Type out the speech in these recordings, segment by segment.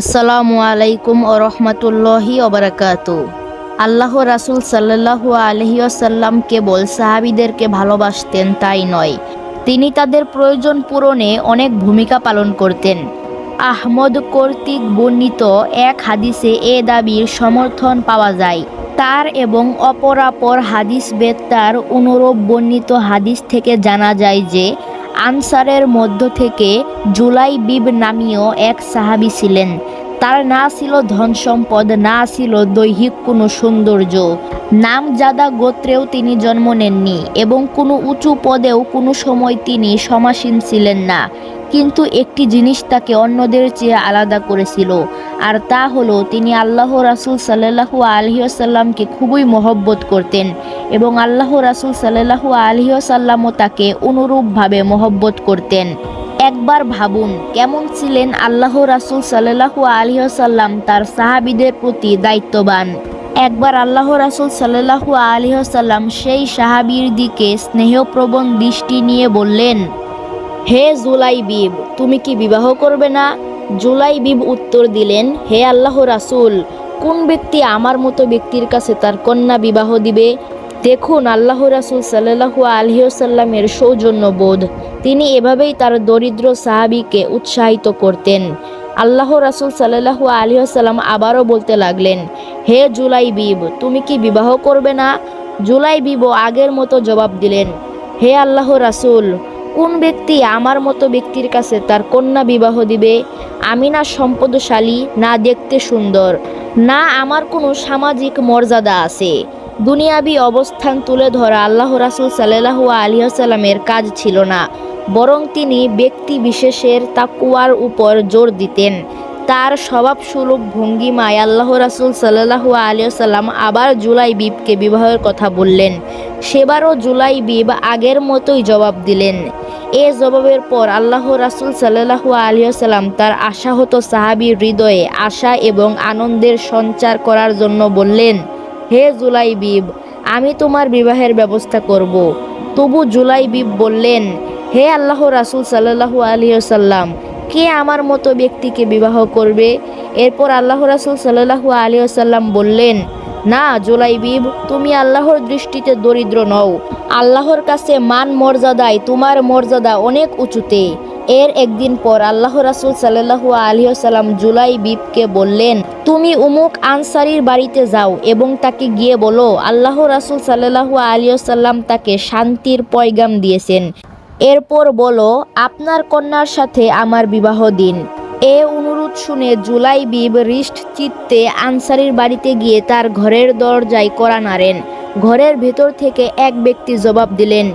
আসসালামু আলাইকুম ও রহমতুল্লাহি ওবরাকাত আল্লাহ রাসুল সাল্লাহু আলহি আসাল্লাম কেবল সাহাবিদেরকে ভালোবাসতেন তাই নয়। তিনি তাদের প্রয়োজন পূরণে অনেক ভূমিকা পালন করতেন। আহমদ কর্তৃক বর্ণিত এক হাদিসে এ দাবির সমর্থন পাওয়া যায়। তার এবং অপরাপর হাদিস বেত্তার অনুরূপ বর্ণিত হাদিস থেকে জানা যায় যে আনসারের মধ্য থেকে জুলাই বিব নামীয় এক সাহাবী ছিলেন। তার না ছিল ধন সম্পদ, না ছিল দৈহিক কোনো সৌন্দর্য। নামজাদা গোত্রেও তিনি জন্ম নেননি এবং কোনো উঁচু পদেও কোনো সময় তিনি সমাসীন ছিলেন না। কিন্তু একটি জিনিস তাকে অন্যদের চেয়ে আলাদা করেছিল আর তা হলো তিনি আল্লাহ রাসুল সাল্লাহু আলহিউসাল্লামকে খুবই মহব্বত করতেন এবং আল্লাহ রাসুল সাল্লাহু আলহিউসাল্লামও তাকে অনুরূপভাবে মহব্বত করতেন। একবার ভাবুন, কেমন ছিলেন আল্লাহ রাসুল সাল্লাহু আলহিহসাল্লাম তার সাহাবিদের প্রতি দায়িত্ববান? একবার আল্লাহ রাসুল সাল্লাহু আলহিহসাল্লাম সেই সাহাবির দিকে স্নেহপ্রবণ দৃষ্টি নিয়ে বললেন, হে জুলাই বিব তুমি কি বিবাহ করবে না? জুলাই বিব উত্তর দিলেন, হে আল্লাহ রাসুল, কোন ব্যক্তি আমার মতো ব্যক্তির কাছে তার কন্যা বিবাহ দিবে? দেখুন, আল্লাহ রাসুল সাল্লাহু আলহিউসাল্লামের সৌজন্যবোধ। তিনি এভাবেই তার দরিদ্র সাহাবিকে উৎসাহিত করতেন। আল্লাহ রাসুল সাল্লাহু আলহিহাল্লাম আবারও বলতে লাগলেন, হে জুলাই বিব, তুমি কি বিবাহ করবে না? জুলাই বিব আগের মতো জবাব দিলেন, হে আল্লাহ রাসুল কোন ব্যক্তি আমার মতো ব্যক্তির কাছে তার কন্যা বিবাহ দিবে? আমি না সম্পদশালী, না দেখতে সুন্দর, না আমার কোনো সামাজিক মর্যাদা আছে। দুনিয়াবি অবস্থান তুলে ধরা আল্লাহ রাসুল সাল্লাহু আলিয়াসাল্লামের কাজ ছিল না। বরং তিনি ব্যক্তি বিশেষের তাকুয়ার উপর জোর দিতেন। তার স্বভাবসুলভ ভঙ্গিমায় আল্লাহ রাসুল সাল্লাহু আলিয়াল্লাম আবার জুলাই বিবকে বিবাহের কথা বললেন। সেবারও জুলাই বিব আগের মতোই জবাব দিলেন। এ জবাবের পর আল্লাহ রাসুল সাল্লাহু আলিয়াল্লাম তার আশাহত সাহাবির হৃদয়ে আশা এবং আনন্দের সঞ্চার করার জন্য বললেন, হে জুলাই বিব আমি তোমার বিবাহের ব্যবস্থা করব। তবু জুলাই বিব বললেন, হে আল্লাহ রাসুল সাল্লাহু আলিয়াল্লাম কে আমার মতো ব্যক্তিকে বিবাহ করবে এরপর আল্লাহ রাসুল সাল্লাহু আলিয়াল্লাম বললেন না জুলাইবিব, তুমি আল্লাহর দৃষ্টিতে দরিদ্র নও। আল্লাহর কাছে মান মর্যাদায় তোমার মর্যাদা অনেক উঁচুতে। এর একদিন পর আল্লাহ রাসুল সাল্লাহু আলিয়াল্লাম জুলাই বিবকে বললেন, তুমি উমুক আনসারির বাড়িতে যাও এবং তাকে গিয়ে বলো, আল্লাহ রাসুল সাল্লাহু আলিয়াল্লাম তাকে শান্তির পয়গাম দিয়েছেন। এরপর বলো, আপনার কন্যার সাথে আমার বিবাহ দিন। এ অনুরোধ শুনে জুলাই বিব রিষ্ট চিত্তে আনসারির বাড়িতে গিয়ে তার ঘরের দরজায় করা নাড়েন। ঘরের ভেতর থেকে এক ব্যক্তি জবাব দিলেন,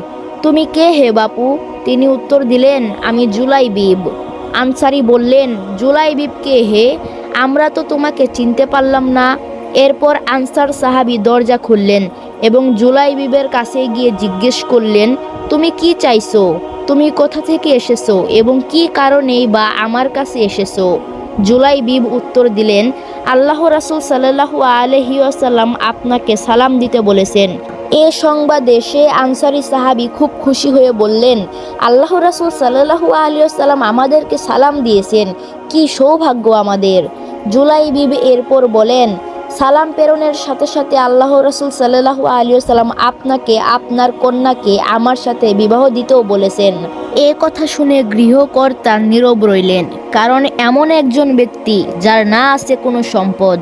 তুমি কে হে বাপু? তিনি উত্তর দিলেন, আমি জুলাই বিব। আনসারি বললেন, জুলাই বিব কে হে? আমরা তো তোমাকে চিনতে পারলাম না। এরপর আনসার সাহাবি দরজা খুললেন। এবং জুলাই বিবের কাছে গিয়ে জিজ্ঞেস করলেন, তুমি কি চাইছো? তুমি কোথা থেকে এসেছ এবং কি কারণেই বা আমার কাছে এসেছ? জুলাই বিব উত্তর দিলেন, আল্লাহ রাসুল সাল্লাহু আলহিউসাল্লাম আপনাকে সালাম দিতে বলেছেন। এ সংবাদে সে আনসারি সাহাবি খুব খুশি হয়ে বললেন, আল্লাহ রাসুল সাল্লাহু আলিয়াল্লাম আমাদেরকে সালাম দিয়েছেন। কি সৌভাগ্য আমাদের। জুলাই বিবি এরপর বলেন সালাম প্রেরণের সাথে সাথে আল্লাহ রসুল সাল্লাহু আলিয়াল্লাম আপনাকে, আপনার কন্যাকে আমার সাথে বিবাহ দিতেও বলেছেন। এ কথা শুনে গৃহকর্তা নীরব রইলেন, কারণ এমন একজন ব্যক্তি যার না আছে কোনো সম্পদ,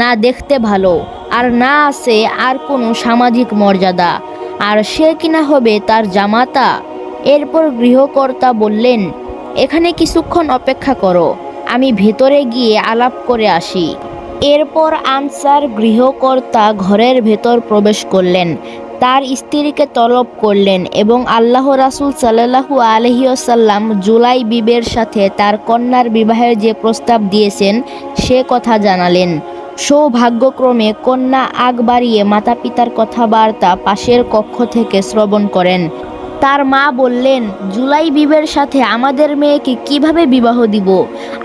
না দেখতে ভালো, আর না আছে আর কোনো সামাজিক মর্যাদা, আর সে কিনা হবে তার জামাতা? এরপর গৃহকর্তা বললেন, এখানে কিছুক্ষণ অপেক্ষা করো, আমি ভেতরে গিয়ে আলাপ করে আসি। এরপর আনসার গৃহকর্তা ঘরের ভেতর প্রবেশ করলেন। তার স্ত্রীকে তলব করলেন এবং আল্লাহ রাসুল সাল্লাহু আলহিউসাল্লাম জুলাই বিবের সাথে তার কন্যার বিবাহের যে প্রস্তাব দিয়েছেন, সে কথা জানালেন। সৌভাগ্যক্রমে কন্যা আগ বাড়িয়ে মাতা পিতার কথাবার্তা পাশের কক্ষ থেকে শ্রবণ করেন। তার মা বললেন, জুলাই বিবের সাথে আমাদের মেয়েকে কীভাবে বিবাহ দিব?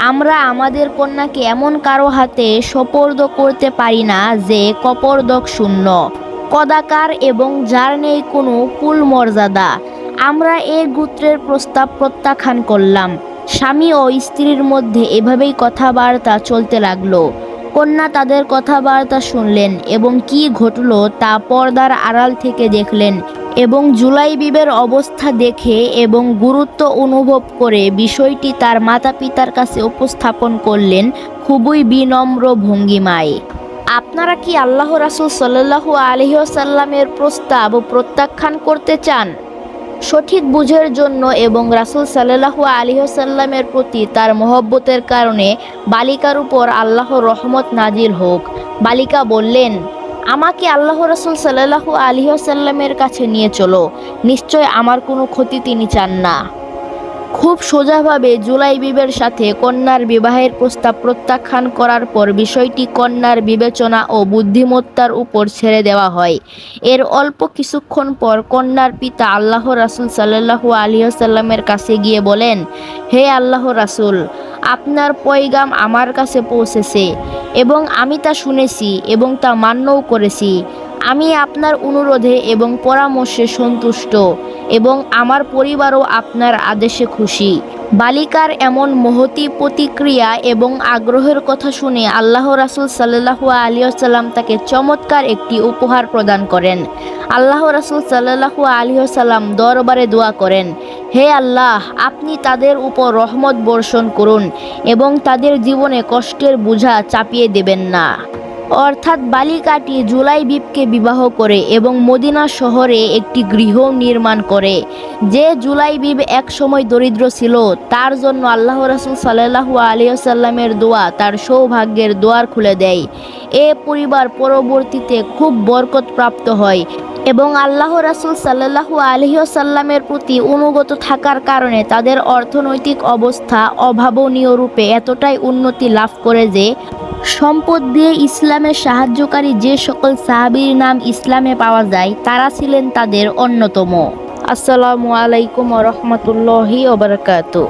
আমরা আমাদের কন্যাকে এমন কারও হাতে সোপর্দ করতে পারি না যে কপর্দক শূন্য। কদাকার এবং যার নেই কোনো কুল মর্যাদা। আমরা এ গোত্রের প্রস্তাব প্রত্যাখ্যান করলাম। স্বামী ও স্ত্রীর মধ্যে এভাবেই কথাবার্তা চলতে লাগল। কন্যা তাদের কথাবার্তা শুনলেন এবং কি ঘটলো তা পর্দার আড়াল থেকে দেখলেন। এবং জুলাই বিবের অবস্থা দেখে এবং গুরুত্ব অনুভব করে বিষয়টি তার মাতা পিতার কাছে উপস্থাপন করলেন খুবই বিনম্র ভঙ্গিমায়। আপনারা কি আল্লাহ রাসুল সাল্লাহু আলহিসাল্লামের প্রস্তাব প্রত্যাখ্যান করতে চান? সঠিক বুঝের জন্য এবং রাসুল সাল্লাহু আলিহসাল্লামের প্রতি তার মহব্বতের কারণে বালিকার উপর আল্লাহর রহমত নাজির হোক। বালিকা বললেন আমাকে আল্লাহ রসুল সাল্লাহু আলিহসাল্লামের কাছে নিয়ে চলো। নিশ্চয় আমার কোনো ক্ষতি তিনি চান না। খুব সোজাভাবে জুলাই বিবের সাথে কন্যার বিবাহের প্রস্তাব প্রত্যাখ্যান করার পর বিষয়টি কন্যার বিবেচনা ও বুদ্ধিমত্তার উপর ছেড়ে দেওয়া হয়। এর অল্প কিছুক্ষণ পর কন্যার পিতা আল্লাহ রাসুল সাল্লাহু আলিয়াল্লামের কাছে গিয়ে বলেন, হে আল্লাহ রাসুল, আপনার পয়গাম আমার কাছে পৌঁছেছে এবং আমি তা শুনেছি এবং তা মান্যও করেছি। আমি আপনার অনুরোধে এবং পরামর্শে সন্তুষ্ট। এবং আমার পরিবারও আপনার আদেশে খুশি। বালিকার এমন মহতি প্রতিক্রিয়া এবং আগ্রহের কথা শুনে আল্লাহ রাসুল সাল্লাহু আলিয়াল্লাম তাকে চমৎকার একটি উপহার প্রদান করেন। আল্লাহ রাসুল সাল্লাহু আলিয়াল্লাম দরবারে দোয়া করেন, হে আল্লাহ, আপনি তাদের উপর রহমত বর্ষণ করুন এবং তাদের জীবনে কষ্টের বোঝা চাপিয়ে দেবেন না। অর্থাৎ বালিকাটি জুলাই বিপকে বিবাহ করে এবং মদিনা শহরে একটি গৃহ নির্মাণ করে। যে জুলাই বিব এক সময় দরিদ্র ছিল, তার জন্য আল্লাহ রাসুল সাল্লাহু আলিয়াল্লামের দোয়া তার সৌভাগ্যের দোয়ার খুলে দেয়। এ পরিবার পরবর্তীতে খুব বরকত প্রাপ্ত হয় এবং আল্লাহ রাসুল সাল্লাহু আলহিসাল্লামের প্রতি অনুগত থাকার কারণে তাদের অর্থনৈতিক অবস্থা অভাবনীয় রূপে এতটাই উন্নতি লাভ করে যে সম্পদ দিয়ে ইসলামের সাহায্যকারী যে সকল সাহাবির নাম ইসলামে পাওয়া যায়, তারা ছিলেন তাদের অন্যতম। আসসালামু আলাইকুম রহমতুল্লাহি ওবরাকাতু